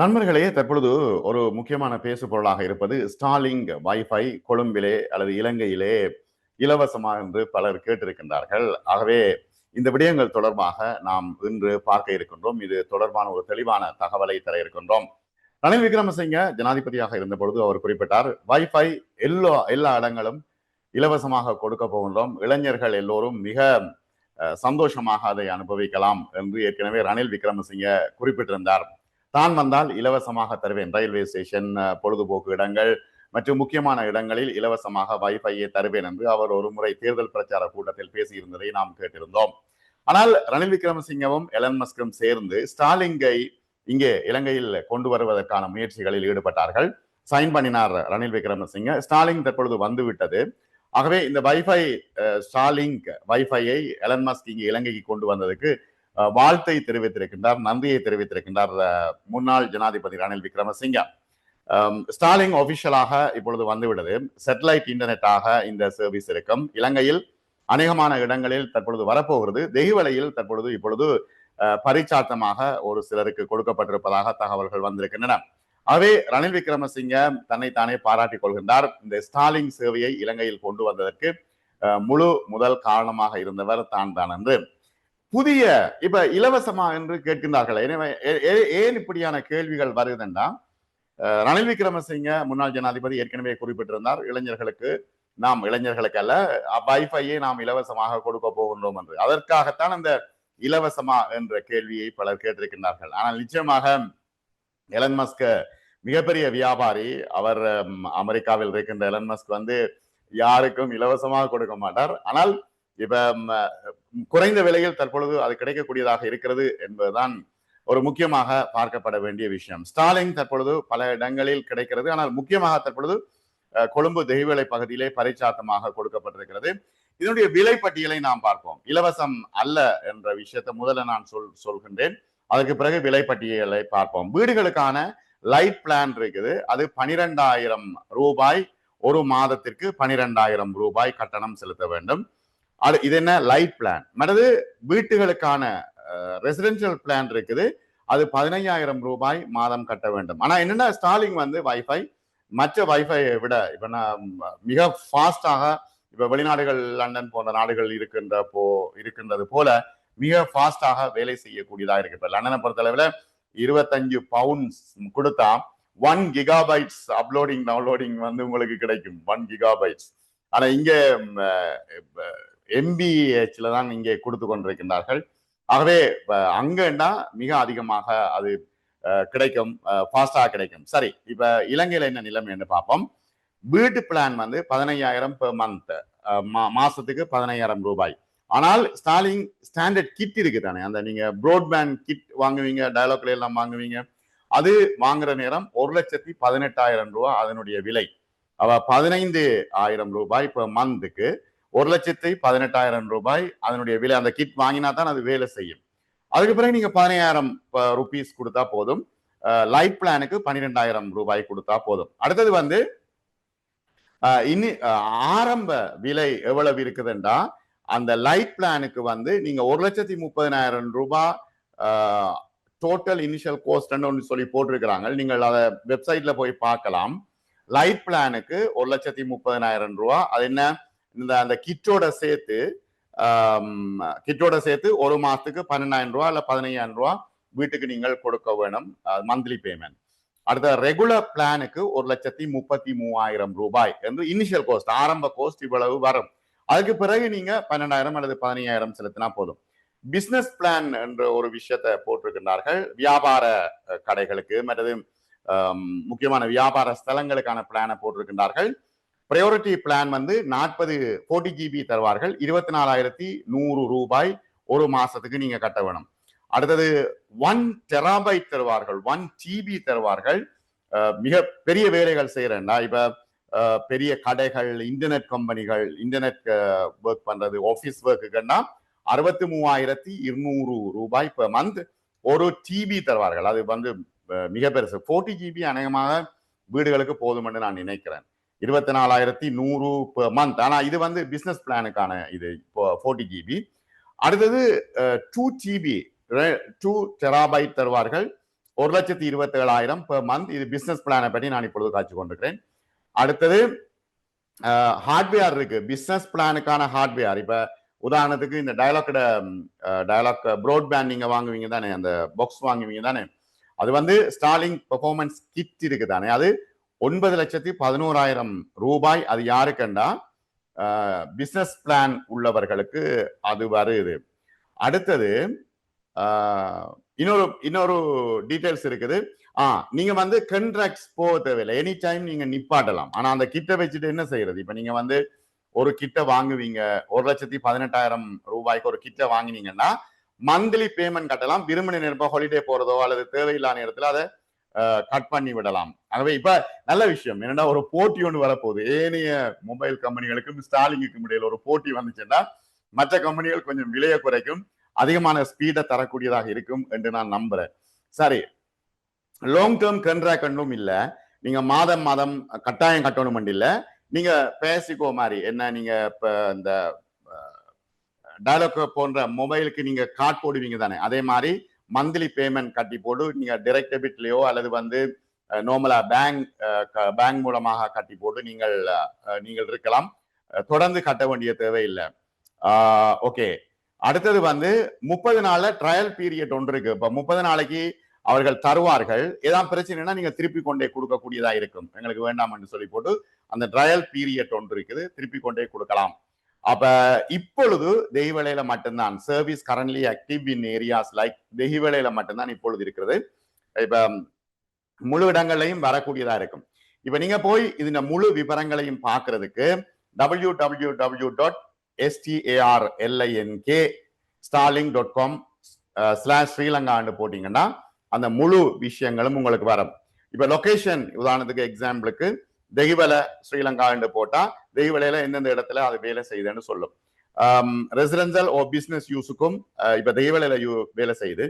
நண்பர்களே தற்பொழுது ஒரு முக்கியமான பேசு பொருளாக இருப்பது ஸ்டாலிங் வைஃபை கொழும்பிலே அல்லது இலங்கையிலே இலவசமாக என்று பலர் கேட்டிருக்கின்றார்கள். ஆகவே இந்த விடயங்கள் தொடர்பாக நாம் இன்று பார்க்க இருக்கின்றோம். இது தொடர்பான ஒரு தெளிவான தகவலை தர இருக்கின்றோம். ரணில் விக்ரமசிங்க ஜனாதிபதியாக இருந்த பொழுது அவர் குறிப்பிட்டார் வைஃபை எல்லா எல்லா இடங்களும் இலவசமாக கொடுக்க போகின்றோம். இளைஞர்கள் எல்லோரும் மிக சந்தோஷமாக அதை அனுபவிக்கலாம் என்று ஏற்கனவே ரணில் விக்ரமசிங்க குறிப்பிட்டிருந்தார். தான் வந்தால் இலவசமாக தருவேன். ரயில்வே ஸ்டேஷன் பொழுதுபோக்கு இடங்கள் மற்றும் முக்கியமான இடங்களில் இலவசமாக வைஃபையை தருவேன் என்று அவர் ஒரு முறை தேர்தல் பிரச்சார கூட்டத்தில் பேசியிருந்ததை நாம் கேட்டிருந்தோம். ஆனால் ரணில் விக்ரமசிங்கவும் எலன் மஸ்கும் சேர்ந்து ஸ்டாலிங்கை இங்கே இலங்கையில் கொண்டு வருவதற்கான முயற்சிகளில் ஈடுபட்டார்கள். சைன் பண்ணினார் ரணில் விக்ரமசிங்க. ஸ்டாலிங் தற்பொழுது வந்துவிட்டது. ஆகவே இந்த வைஃபை ஸ்டாலிங் வைஃபையை எலன் மஸ்க் இங்கே இலங்கைக்கு கொண்டு வந்ததுக்கு வாழ்த்தை தெரிவித்திருக்கின்றார் நன்றியை தெரிவித்திருக்கின்றார் முன்னாள் ஜனாதிபதி ரணில் விக்ரமசிங்கா. ஸ்டாலிங் ஒபிஷியலாக இப்பொழுது வந்துவிட்டது சேட்டலைட் இன்டர்நெட்டாக இந்த சர்வீஸ் இருக்கும். இலங்கையில் அநேகமான இடங்களில் தற்பொழுது வரப்போகிறது. தெய்வலையில் தற்பொழுது இப்பொழுது அஹ், பரிச்சார்த்தமாக ஒரு சிலருக்கு கொடுக்கப்பட்டிருப்பதாக தகவல்கள் வந்திருக்கின்றன. ஆகவே ரணில் விக்ரமசிங்க தன்னைத்தானே பாராட்டிக் கொள்கின்றார். இந்த ஸ்டாலிங் சேவையை இலங்கையில் கொண்டு வந்ததற்கு முழு முதல் காரணமாக இருந்தவர் தான் தான் என்று புதிய இப்ப இலவசமா என்று கேட்கின்றார்கள். எனவே ஏன் இப்படியான கேள்விகள் வருதுன்னா ரணில் விக்ரமசிங்க முன்னாள் ஜனாதிபதி ஏற்கனவே குறிப்பிட்டிருந்தார் இளைஞர்களுக்கு நாம் இளைஞர்களுக்கு அல்ல வைஃபையை நாம் இலவசமாக கொடுக்க போகின்றோம் என்று. அதற்காகத்தான் அந்த இலவசமா என்ற கேள்வியை பலர் கேட்டிருக்கின்றார்கள். ஆனால் நிச்சயமாக எலன்மஸ்க் மிகப்பெரிய வியாபாரி. அவர் அமெரிக்காவில் இருக்கின்ற எலன் மஸ்க் வந்து யாருக்கும் இலவசமாக கொடுக்க மாட்டார். ஆனால் இப்ப குறைந்த விலையில் தற்பொழுது அது கிடைக்கக்கூடியதாக இருக்கிறது என்பதுதான் ஒரு முக்கியமாக பார்க்கப்பட வேண்டிய விஷயம். ஸ்டாலின் தற்பொழுது பல இடங்களில் கிடைக்கிறது. ஆனால் முக்கியமாக தற்பொழுது கொழும்பு தெய்வலை பகுதியிலே பரிச்சாத்தமாக கொடுக்கப்பட்டிருக்கிறது. இதனுடைய விலை பட்டியலை நாம் பார்ப்போம். இலவசம் அல்ல என்ற விஷயத்தை முதல்ல நான் சொல் சொல்கின்றேன். அதற்கு பிறகு விலை பட்டியலை பார்ப்போம். வீடுகளுக்கான லைட் பிளான் இருக்குது. அது பனிரெண்டாயிரம் ரூபாய் ஒரு மாதத்திற்கு பனிரெண்டாயிரம் ரூபாய் கட்டணம் செலுத்த வேண்டும். இது என்ன? லைட் பிளான் மற்றது வீட்டுகளுக்கான ரெசிடென்ஷியல் பிளான் இருக்குது. அது பதினையாயிரம் ரூபாய் மாதம் கட்ட வேண்டும். ஆனால் என்னென்னா ஸ்டாலிங் வந்து வைஃபை மற்ற வைஃபையை விட இப்போ நான் மிக ஃபாஸ்டாக இப்போ வெளிநாடுகள் லண்டன் போன்ற நாடுகள் இருக்கின்ற போ இருக்கின்றது போல மிக ஃபாஸ்டாக வேலை செய்யக்கூடியதாக இருக்கு. இப்போ லண்டனை பொறுத்தளவில் இருபத்தஞ்சு பவுண்ட்ஸ் கொடுத்தா ஒன் கிகாபைட்ஸ் அப்லோடிங் டவுன்லோடிங் வந்து உங்களுக்கு கிடைக்கும். ஒன் கிகாபைட்ஸ் ஆனால் இங்கே எம்பிஹெச்ல தான் இங்கே கொடுத்து கொண்டிருக்கின்றார்கள். ஆகவே அங்கன்னா மிக அதிகமாக அது கிடைக்கும் ஃபாஸ்டாக கிடைக்கும். சரி இப்ப இலங்கையில என்ன நிலைமைன்னு பார்ப்போம். வீட்டு பிளான் வந்து பதினையாயிரம் பெர் மந்த் மாசத்துக்கு பதினையாயிரம் ரூபாய். ஆனால் ஸ்டாலிங் ஸ்டாண்டர்ட் கிட் இருக்கு தானே? அந்த நீங்க ப்ராட்பேண்ட் கிட் வாங்குவீங்க டயலாக்ல எல்லாம் வாங்குவீங்க. அது வாங்குற நேரம் ஒரு லட்சத்தி பதினெட்டாயிரம் ரூபாய் அதனுடைய விலை. அவ பதினைந்து ஆயிரம் ரூபாய் per மந்த்துக்கு ஒரு லட்சத்தி பதினெட்டாயிரம் ரூபாய் அதனுடைய விலை அந்த கிட் வாங்கினா தான் அது வேலை செய்யும். அதுக்கு பிறகு நீங்க பதினையாயிரம் ருபீஸ் கொடுத்தா போதும். லைட் பிளானுக்கு பன்னிரெண்டாயிரம் ரூபாய் கொடுத்தா போதும். அடுத்தது வந்து இனி ஆரம்ப விலை எவ்வளவு இருக்குதுண்டா? அந்த லைட் பிளானுக்கு வந்து நீங்க ஒரு லட்சத்தி முப்பதினாயிரம் ரூபாய் டோட்டல் இனிஷியல் கோஸ்ட்ன்னு ஒன்று சொல்லி போட்டிருக்கிறாங்க. நீங்கள் அதை வெப்சைட்ல போய் பார்க்கலாம். லைட் பிளானுக்கு ஒரு லட்சத்தி முப்பதினாயிரம் ரூபா அது என்ன? இந்த அந்த கிட்டோட சேர்த்து கிட்டோட சேர்த்து ஒரு மாதத்துக்கு பன்னெண்டாயிரம் ரூபா இல்லை பதினையாயிரம் ரூபா வீட்டுக்கு நீங்கள் கொடுக்க வேணும். மந்த்லி பேமெண்ட் அடுத்த ரெகுலர் பிளானுக்கு ஒரு லட்சத்தி முப்பத்தி மூவாயிரம் ரூபாய் என்று இனிஷியல் கோஸ்ட் ஆரம்ப கோஸ்ட் இவ்வளவு வரும். அதுக்கு பிறகு நீங்க பன்னெண்டாயிரம் அல்லது பதினையாயிரம் செலுத்தினா போதும். பிசினஸ் பிளான் என்ற ஒரு விஷயத்தை போட்டிருக்கின்றார்கள். வியாபார கடைகளுக்கு மற்றது முக்கியமான வியாபார ஸ்தலங்களுக்கான பிளானை போட்டிருக்கின்றார்கள். ப்ரையாரிட்டி பிளான் வந்து நாற்பது ஃபோர்ட்டி ஜிபி தருவார்கள். இருபத்தி நாலாயிரத்தி நூறு ரூபாய் ஒரு மாசத்துக்கு நீங்க கட்ட வேணும். அடுத்தது ஒன் டெராபைட் தருவார்கள். ஒன் ஜிபி தருவார்கள். மிக பெரிய வேலைகள் செய்யறேன்னா இப்ப பெரிய கடைகள் இன்டர்நெட் கம்பெனிகள் இன்டர்நெட் ஒர்க் பண்றது ஆஃபீஸ் ஒர்க்குன்னா அறுபத்தி மூவாயிரத்தி இருநூறு ரூபாய் per மந்த் ஒரு டிபி தருவார்கள். அது வந்து மிக பெருசு. ஃபோர்ட்டி ஜிபி அநேகமாக வீடுகளுக்கு போதும் என்று நான் நினைக்கிறேன். இருபத்தி நாலாயிரத்தி நூறு இப்போ மந்த் ஆனால் இது வந்து பிஸ்னஸ் பிளானுக்கான இது இப்போ ஃபோர்ட்டி ஜிபி அடுத்தது டூ ஜிபி டூ டெராபைட் தருவார்கள். ஒரு லட்சத்தி இருபத்தி ஏழாயிரம் பெர் மந்த் இது பிஸ்னஸ் பிளானை பற்றி நான் இப்பொழுது காட்சி கொண்டிருக்கிறேன். அடுத்தது ஹார்ட்வேர் இருக்கு. பிஸ்னஸ் பிளானுக்கான ஹார்ட்வேர் இப்போ உதாரணத்துக்கு இந்த டயலாக்கோட டயலாக் ப்ராட்பேண்ட் நீங்கள் வாங்குவீங்க தானே? அந்த பாக்ஸ் வாங்குவீங்க தானே? அது வந்து ஸ்டாலிங் பெர்ஃபார்மன்ஸ் கிட் இருக்கு தானே? அது ஒன்பது லட்சத்தி பதினோராயிரம் ரூபாய். அது யாருக்குண்டா? பிசினஸ் பிளான் உள்ளவர்களுக்கு அது வருது. அடுத்தது இன்னொரு இன்னொரு டீட்டெயில்ஸ் இருக்குது. ஆ நீங்க வந்து கண்ட்ராக்ட்ஸ் போக தேவையில்லை. எனி டைம் நீங்க நிப்பாட்டலாம். ஆனா அந்த கிட்ட வச்சுட்டு என்ன செய்யறது? இப்ப நீங்க வந்து ஒரு கிட்ட வாங்குவீங்க. ஒரு லட்சத்தி பதினெட்டாயிரம் ரூபாய்க்கு ஒரு கிட்ட வாங்கினீங்கன்னா மந்த்லி பேமெண்ட் கட்டலாம். விரும்பின நேரம் ஹாலிடே போறதோ அல்லது தேவையில்லாத நேரத்தில் அதை கட் பண்ணி விடலாம். ஆகவே இப்ப நல்ல விஷயம். என்னன்னா ஒரு போட்டி ஒன்று வரப்போகுது. ஏனைய மொபைல் கம்பெனிகளுக்கும் ஸ்டாலிங்குக்கும் இடையில ஒரு போட்டி வந்துச்சுன்னா மற்ற கம்பெனிகள் கொஞ்சம் விலையை குறைக்கும் அதிகமான ஸ்பீடை தரக்கூடியதாக இருக்கும் என்று நான் நம்புறேன். சரி. லாங் டேர்ம் கண்ட்ராக்டும் இல்ல. நீங்க மாதம் மாதம் கட்டாயம் கட்டணும் இல்ல நீங்க பேசிக்கோ மாதிரி என்ன நீங்க இப்ப இந்த டயலாக் போன்ற மொபைலுக்கு நீங்க கார்டு போடுவீங்க தானே. அதே மாதிரி மந்த்லி பேமெண்ட் கட்டி போட்டு நீங்க டிரெக்ட் டெபிட்லயோ அல்லது வந்து நார்மலா பேங்க் பேங்க் மூலமாக கட்டி போட்டு நீங்கள் நீங்கள் இருக்கலாம். தொடர்ந்து கட்ட வேண்டிய தேவையில்லை. ஓகே அடுத்தது வந்து முப்பது நாள்ல ட்ரையல் பீரியட் ஒன்று இருக்கு. இப்போ முப்பது நாளைக்கு அவர்கள் தருவார்கள். ஏதாவது பிரச்சனைனா நீங்க திருப்பி கொண்டே கொடுக்கக்கூடியதா இருக்கும். எங்களுக்கு வேண்டாம் என்று சொல்லி போட்டு அந்த ட்ரையல் பீரியட் ஒன்று இருக்குது. திருப்பி கொண்டே கொடுக்கலாம். அப்ப இப்பொழுது தெய்வலையில மட்டும்தான் service currently active in areas like தெய்வலையில மட்டும்தான் இப்பொழுது இருக்கிறது. இப்ப முழு இடங்கள்லையும் வரக்கூடியதா இருக்கும். இப்ப நீங்க போய் இந்த முழு விவரங்களையும் பாக்குறதுக்கு W W W dot S T A R L I N K Starlink dot com slash ஸ்ரீலங்கான்னு போட்டீங்கன்னா அந்த முழு விஷயங்களும் உங்களுக்கு வரும். இப்ப லொகேஷன் உதாரணத்துக்கு எக்ஸாம்பிளுக்கு தெய்வல ஸ்ரீலங்கான்னு போட்டா தெய்வலையில எந்தெந்த இடத்துல அது வேலை செய்யுதுன்னு சொல்லும். ரெசிடென்சல் ஓ பிஸ்னஸ் யூஸுக்கும் இப்ப தெய்வலையில யூ வேலை செய்யுது.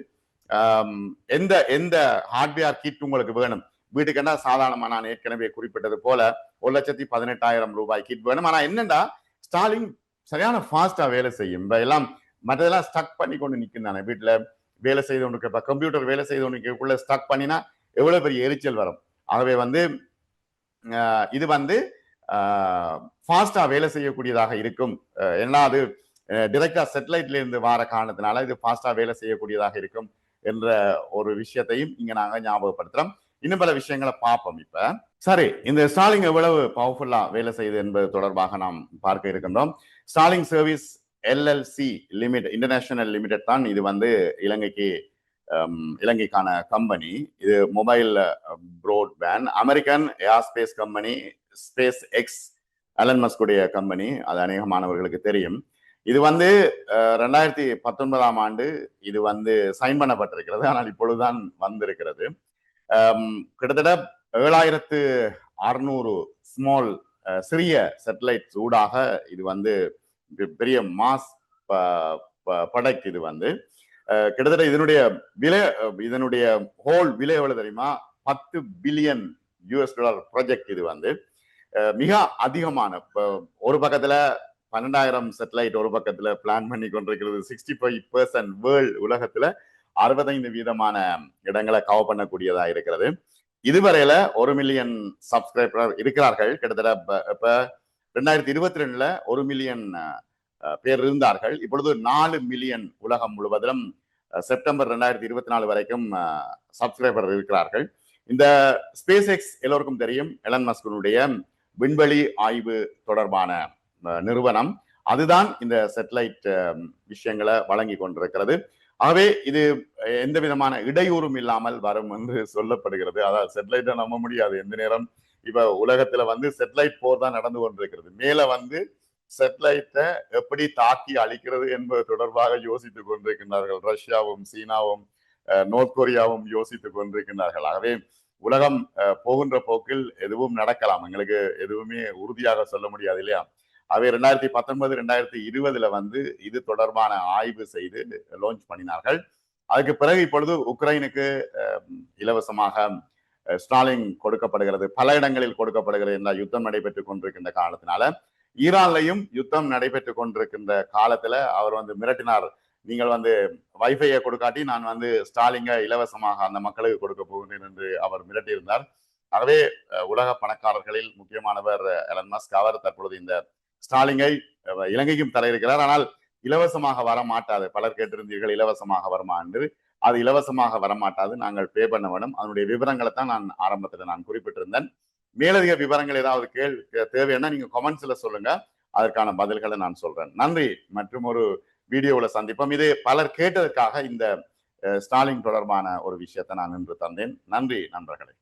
எந்த எந்த ஹார்ட்வேர் கிட் உங்களுக்கு வேணும்? வீட்டுக்குன்னா சாதாரணமா நான் ஏற்கனவே குறிப்பிட்டது போல ஒரு லட்சத்தி பதினெட்டாயிரம் ரூபாய் கிட் வேணும். ஆனா என்னண்டா ஸ்டாலிங் சரியான ஃபாஸ்டா வேலை செய்யும். இப்ப எல்லாம் மற்றதெல்லாம் ஸ்டக் பண்ணி கொண்டு நிற்கும் தானே வீட்டுல. வேலை செய்தவனுக்கு இப்ப கம்ப்யூட்டர் வேலை செய்தவனுக்குள்ள ஸ்டக் பண்ணினா எவ்வளவு பெரிய எரிச்சல் வரும். ஆகவே வந்து இது வந்து ஃபாஸ்டா வேலை செய்யக்கூடியதாக இருக்கும். ஏன்னா அது டிரெக்டா செட்டலைட்ல இருந்து வார காரணத்தினால இது ஃபாஸ்டா வேலை செய்யக்கூடியதாக இருக்கும் என்ற ஒரு விஷயத்தையும் இங்க நாங்க ஞாபகப்படுத்துறோம். இன்னும் பல விஷயங்களை பார்ப்போம் இப்ப. சரி இந்த ஸ்டாலிங் எவ்வளவு பவர்ஃபுல்லா வேலை செய்யுது என்பது தொடர்பாக நாம் பார்க்க இருக்கின்றோம். Starlink service L L C limit international limited தான் இது வந்து இலங்கைக்கு Um, இலங்கைக்கான கம்பெனி இது mobile broadband American airspace company SpaceX Elon மஸ்குடைய company அது அநேகமானவர்களுக்கு தெரியும். இது வந்து uh, ரெண்டாயிரத்தி பத்தொன்பதாம் ஆண்டு இது வந்து சைன் பண்ணப்பட்டிருக்கிறது. ஆனால் இப்பொழுதுதான் வந்திருக்கிறது. Um, கிட்டத்தட்ட ஏழாயிரத்து அறுநூறு ஸ்மால் uh, சிறிய சேட்டலைட்ஸ் ஊடாக இது வந்து பெரிய மாஸ் படைக்கு இது வந்து. கிட்டத்தட்ட இதனுடைய விலை இதனுடைய ஹோல் விலை எவ்வளவு தெரியுமா? பத்து பில்லியன் யூஎஸ் டாலர் ப்ராஜெக்ட் இது வந்து. மிக அதிகமான ஒரு பக்கத்துல பன்னெண்டாயிரம் சேட்டலைட் ஒரு பக்கத்துல பிளான் பண்ணி கொண்டிருக்கிறது சிக்ஸ்டி ஃபைவ் பெர்சன்ட் வேர்ல்டு உலகத்துல அறுபத்தைந்து வீதமான இடங்களை கவர் பண்ணக்கூடியதா இருக்கிறது. இதுவரையில ஒரு மில்லியன் சப்ஸ்கிரைபர் இருக்கிறார்கள். கிட்டத்தட்ட இப்ப ரெண்டாயிரத்தி இருபத்தி ரெண்டுல ஒரு மில்லியன் பேர் இருந்தார்கள். இப்பொழுது நாலு மில்லியன் உலகம் முழுவதிலும் செப்டம்பர் ரெண்டாயிரத்தி இருபத்தி நாலு வரைக்கும் சப்ஸ்கிரைபர் இருக்கிறார்கள். இந்த ஸ்பேஸ் எக்ஸ் எல்லோருக்கும் தெரியும் எலன் மஸ்கனுடைய விண்வெளி ஆய்வு தொடர்பான நிறுவனம். அதுதான் இந்த சேட்டலைட் விஷயங்களை வழங்கி கொண்டிருக்கிறது. ஆகவே இது எந்த விதமான இடையூறும் இல்லாமல் வரும் என்று சொல்லப்படுகிறது. அதாவது சேட்டலைட்டை நம்ப முடியாது. எந்த நேரம் இப்ப உலகத்துல வந்து சேட்டலைட் போர் தான் நடந்து கொண்டிருக்கிறது. மேல வந்து செட்டலைட்டை எப்படி தாக்கி அழிக்கிறது என்பது தொடர்பாக யோசித்துக் கொண்டிருக்கின்றார்கள். ரஷ்யாவும் சீனாவும் நோர்த் கொரியாவும் யோசித்துக் கொண்டிருக்கின்றார்கள். ஆகவே உலகம் போகின்ற போக்கில் எதுவும் நடக்கலாம். எங்களுக்கு எதுவுமே உறுதியாக சொல்ல முடியாது இல்லையா? அவை ரெண்டாயிரத்தி பத்தொன்பது ரெண்டாயிரத்தி இருபதுல வந்து இது தொடர்பான ஆய்வு செய்து லான்ச் பண்ணினார்கள். அதுக்கு பிறகு இப்பொழுது உக்ரைனுக்கு இலவசமாக ஸ்டாலின் கொடுக்கப்படுகிறது பல இடங்களில் கொடுக்கப்படுகிறது என்ற யுத்தம் நடைபெற்றுக் கொண்டிருக்கின்ற காரணத்தினால ஈரான்லையும் யுத்தம் நடைபெற்றுக் கொண்டிருக்கின்ற காலத்துல அவர் வந்து மிரட்டினார். நீங்கள் வந்து வைஃபையை கொடுக்காட்டி நான் வந்து ஸ்டாலிங்க இலவசமாக அந்த மக்களுக்கு கொடுக்க போகிறேன் என்று அவர் மிரட்டியிருந்தார். ஆகவே உலக பணக்காரர்களில் முக்கியமானவர் எலன் மஸ்க் அவர் தற்பொழுது இந்த ஸ்டாலிங்கை இலங்கைக்கும் தர இருக்கிறார். ஆனால் இலவசமாக வர மாட்டாது. பலர் கேட்டிருந்தீர்கள் இலவசமாக வருமா என்று. அது இலவசமாக வரமாட்டாது. நாங்கள் பே பண்ண வேணும். அதனுடைய விவரங்களை தான் நான் ஆரம்பத்தில் நான் குறிப்பிட்டிருந்தேன். மேலதிக விவரங்கள் ஏதாவது கேள்வி தேவைன்னா நீங்க கமெண்ட்ஸ்ல சொல்லுங்க. அதற்கான பதில்களை நான் சொல்றேன். நன்றி. மற்றும் ஒரு வீடியோவில் சந்திப்போம். இது பலர் கேட்டதற்காக இந்த ஸ்டாலின் தொடர்பான ஒரு விஷயத்தை நான் இன்று தந்தேன். நன்றி நண்பர்களே.